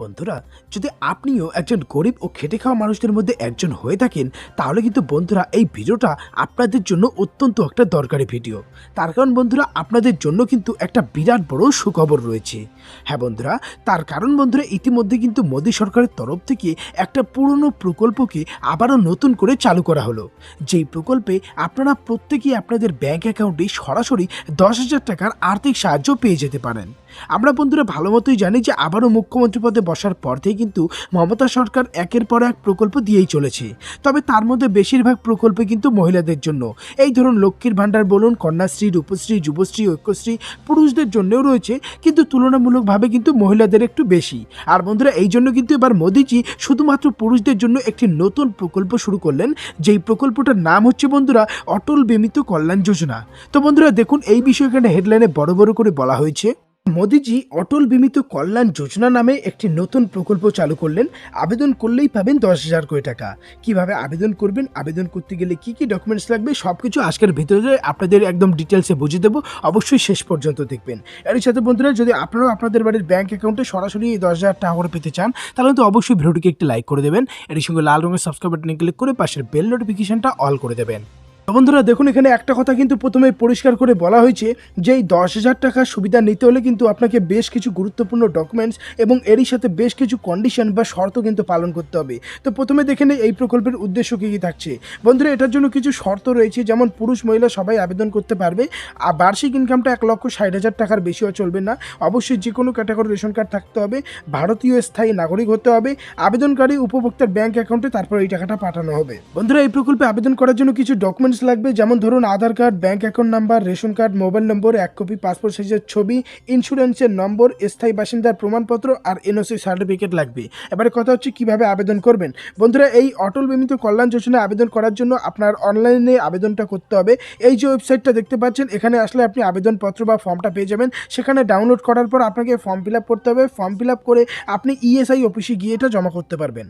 বন্ধুরা, যদি আপনিও একজন গরিব ও খেটে খাওয়া মানুষদের মধ্যে একজন হয়ে থাকেন, তাহলে কিন্তু বন্ধুরা এই ভিডিওটা আপনাদের জন্য অত্যন্ত একটা দরকারি ভিডিও। তার কারণ বন্ধুরা, আপনাদের জন্য কিন্তু একটা বিরাট বড় সুখবর রয়েছে। হ্যাঁ বন্ধুরা, তার কারণ বন্ধুরা, ইতিমধ্যে কিন্তু মোদী সরকারের তরফ থেকে একটা পুরনো প্রকল্পকে আবারও নতুন করে চালু করা হলো। যেই প্রকল্পে আপনারা প্রত্যেকেই আপনাদের ব্যাংক অ্যাকাউন্টে সরাসরি দশ হাজার টাকার আর্থিক সাহায্য পেয়ে যেতে পারেন। আমরা বন্ধুরা ভালো মতোই জানি যে আবারও মুখ্যমন্ত্রী পদে বসার পর থেকে কিন্তু মমতা সরকার একের পর এক প্রকল্প দিয়েই চলেছে। তবে তার মধ্যে বেশিরভাগ প্রকল্প কিন্তু মহিলাদের জন্য। এই ধরুন লক্ষ্মীর ভাণ্ডার বলুন, কন্যাশ্রী, রূপশ্রী, যুবশ্রী, ঐক্যশ্রী পুরুষদের জন্যও রয়েছে, কিন্তু তুলনামূলকভাবে কিন্তু মহিলাদের একটু বেশি। আর বন্ধুরা এই জন্য কিন্তু এবার মোদিজি শুধুমাত্র পুরুষদের জন্য একটি নতুন প্রকল্প শুরু করলেন, যেই প্রকল্পটার নাম হচ্ছে বন্ধুরা অটল বিমিত কল্যাণ যোজনা। তো বন্ধুরা দেখুন এই বিষয়ে এখানে হেডলাইনে বড় বড় করে বলা হয়েছে। মোদিজি অটল বিমিত কল্যাণ যোজনা নামে একটি নতুন প্রকল্প চালু করলেন। আবেদন করলেই পাবেন দশ হাজার কোটি টাকা। কীভাবে আবেদন করবেন, আবেদন করতে গেলে কি কি ডকুমেন্টস লাগবে সব কিছু আজকের ভিতরে আপনাদের একদম ডিটেলসে বুঝিয়ে দেবো। অবশ্যই শেষ পর্যন্ত দেখবেন। এর সাথে বন্ধুরা, যদি আপনারাও আপনাদের বাড়ির ব্যাঙ্ক অ্যাকাউন্টে সরাসরি এই দশ হাজার টাকা করে পেতে চান, তাহলে তো অবশ্যই ভিডিওটিকে একটি লাইক করে দেবেন। এর সঙ্গে লাল রঙের সাবস্ক্রাইব বাটনে ক্লিক করে পাশের বেল নোটিফিকেশনটা অল করে দেবেন। বন্ধুরা, দেখুন, এখানে একটা কথা কিন্তু প্রথমে পরিষ্কার করে বলা হয়েছে যে এই দশ হাজার টাকার সুবিধা নিতে হলে কিন্তু আপনাকে বেশ কিছু গুরুত্বপূর্ণ ডকুমেন্টস এবং এরই সাথে বেশ কিছু কন্ডিশন বা শর্ত কিন্তু পালন করতে হবে। তো প্রথমে দেখে এই প্রকল্পের উদ্দেশ্য কী কী থাকছে। বন্ধুরা, এটার জন্য কিছু শর্ত রয়েছে, যেমন পুরুষ, মহিলা সবাই আবেদন করতে পারবে। আর বার্ষিক ইনকামটা এক লক্ষ ষাট হাজার টাকার বেশিও চলবে না। অবশ্যই যে কোনো ক্যাটাগরি রেশন কার্ড থাকতে হবে, ভারতীয় স্থায়ী নাগরিক হতে হবে, আবেদনকারী উপভোক্তার ব্যাংক অ্যাকাউন্টে তারপর এই টাকাটা পাঠানো হবে। বন্ধুরা, এই প্রকল্পে আবেদন করার জন্য কিছু ডকুমেন্টস লাগবে, যেমন ধরুন Aadhaar card bank account number ration card mobile number এক কপি পাসপোর্ট সাইজের ছবি ইন্স্যুরেন্সের নম্বর স্থায়ী বাসিন্দার প্রমাণপত্র আর এনওসি সার্টিফিকেট লাগবে। এবারে কথা হচ্ছে কীভাবে আবেদন করবেন। বন্ধুরা, এই অটল বিমিত কল্যাণ যোজনায় আবেদন করার জন্য আপনার অনলাইনে আবেদনটা করতে হবে। এই যে ওয়েবসাইটটা দেখতে পাচ্ছেন, এখানে আসলে আপনি আবেদনপত্র বা ফর্মটা পেয়ে যাবেন। সেখানে ডাউনলোড করার পর আপনাকে ফর্ম ফিল করতে হবে। ফর্ম ফিল করে আপনি ইএসআই অফিসে গিয়ে এটা জমা করতে পারবেন।